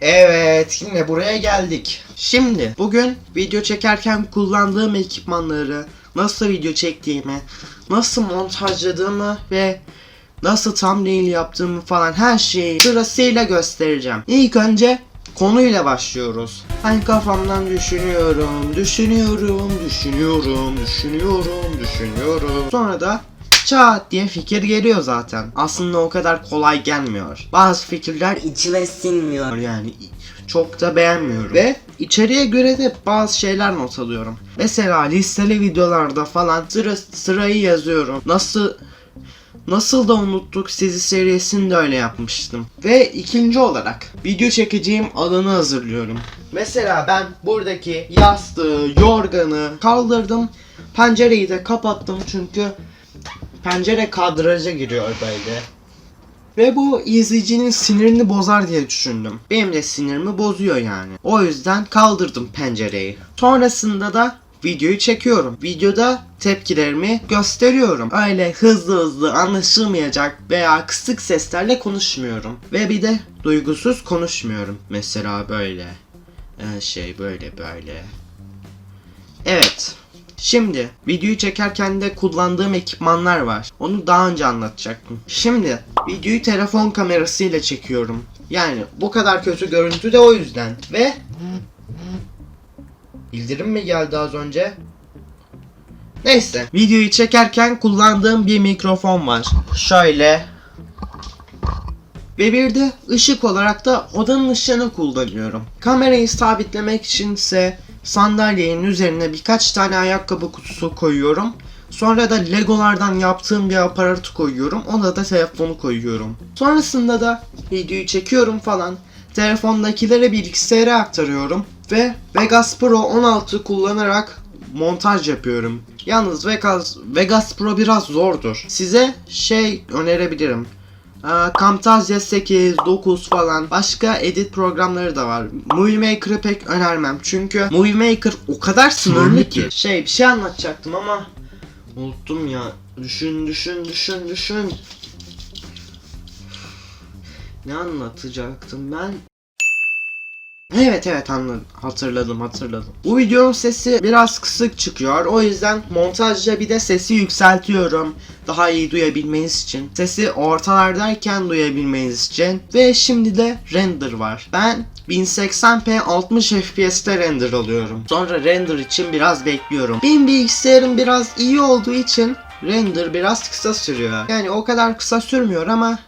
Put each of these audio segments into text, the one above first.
Evet yine buraya geldik. Şimdi bugün video çekerken kullandığım ekipmanları, nasıl video çektiğimi, nasıl montajladığımı ve nasıl thumbnail yaptığımı falan her şeyi sırasıyla göstereceğim. İlk önce konuyla başlıyoruz. Hani kafamdan düşünüyorum, düşünüyorum, düşünüyorum, düşünüyorum, düşünüyorum. Sonra da çat diye fikir geliyor zaten. Aslında o kadar kolay gelmiyor. Bazı fikirler İçime sinmiyor. yani çok da beğenmiyorum. Ve içeriye göre de bazı şeyler not alıyorum. Mesela listeli videolarda falan sıra sırayı yazıyorum. Nasıl Nasıl da unuttuk sizi serisinde öyle yapmıştım. Ve ikinci olarak video çekeceğim alanı hazırlıyorum. Mesela ben buradaki yastığı, yorganı kaldırdım. Pencereyi de kapattım çünkü pencere kadraja giriyor böyle. Ve bu izleyicinin sinirini bozar diye düşündüm. Benim de sinirimi bozuyor yani. O yüzden kaldırdım pencereyi. Sonrasında da videoyu çekiyorum. Videoda tepkilerimi gösteriyorum. Öyle hızlı hızlı anlaşılmayacak veya kısık seslerle konuşmuyorum. Ve bir de duygusuz konuşmuyorum. Mesela böyle. Ee, şey böyle böyle. Evet. Şimdi videoyu çekerken de kullandığım ekipmanlar var. Onu daha önce anlatacaktım. Şimdi videoyu telefon kamerasıyla çekiyorum. Yani bu kadar kötü görüntü de o yüzden. Ve bildirim mi geldi az önce? Neyse. Videoyu çekerken kullandığım bir mikrofon var. Şöyle. Ve bir de ışık olarak da odanın ışığını kullanıyorum. Kamerayı sabitlemek içinse sandalyenin üzerine birkaç tane ayakkabı kutusu koyuyorum. Sonra da legolardan yaptığım bir aparatı koyuyorum. Ona da telefonu koyuyorum. Sonrasında da videoyu çekiyorum falan. Telefondakileri bilgisayara aktarıyorum. Ve Vegas Pro 16 kullanarak montaj yapıyorum. Yalnız Vegas, Vegas Pro biraz zordur. Size şey önerebilirim. Aa, Camtasia 8, 9 falan başka edit programları da var. Movie Maker'ı pek önermem çünkü Movie Maker o kadar sınırlı ki. Şey bir şey anlatacaktım ama unuttum ya. Düşün düşün düşün düşün. Ne anlatacaktım ben? Evet evet anladım. Hatırladım hatırladım. Bu videonun sesi biraz kısık çıkıyor. O yüzden montajda bir de sesi yükseltiyorum. Daha iyi duyabilmeniz için. Sesi ortalardayken duyabilmeniz için. Ve şimdi de render var. Ben 1080p 60 fps'te render alıyorum. Sonra render için biraz bekliyorum. Benim bilgisayarım biraz iyi olduğu için render biraz kısa sürüyor. Yani o kadar kısa sürmüyor ama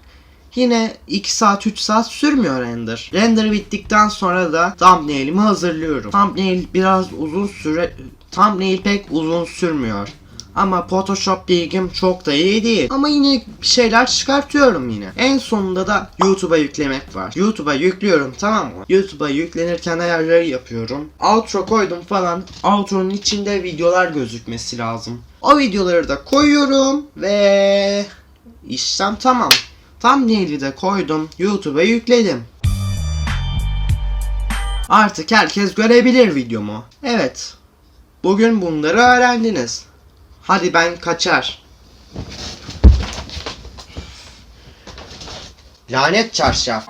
Yine 2 saat 3 saat sürmüyor render. Render bittikten sonra da thumbnail'imi hazırlıyorum. Thumbnail biraz uzun süre thumbnail pek uzun sürmüyor. Ama Photoshop bilgim çok da iyi değil. Ama yine bir şeyler çıkartıyorum yine. En sonunda da YouTube'a yüklemek var. YouTube'a yüklüyorum tamam mı? YouTube'a yüklenirken ayarları yapıyorum. Outro koydum falan. Outro'nun içinde videolar gözükmesi lazım. O videoları da koyuyorum ve işlem tamam. Thumbnail'i de koydum. YouTube'a yükledim. Artık herkes görebilir videomu. Evet. Bugün bunları öğrendiniz. Hadi ben kaçar. Lanet çarşaf.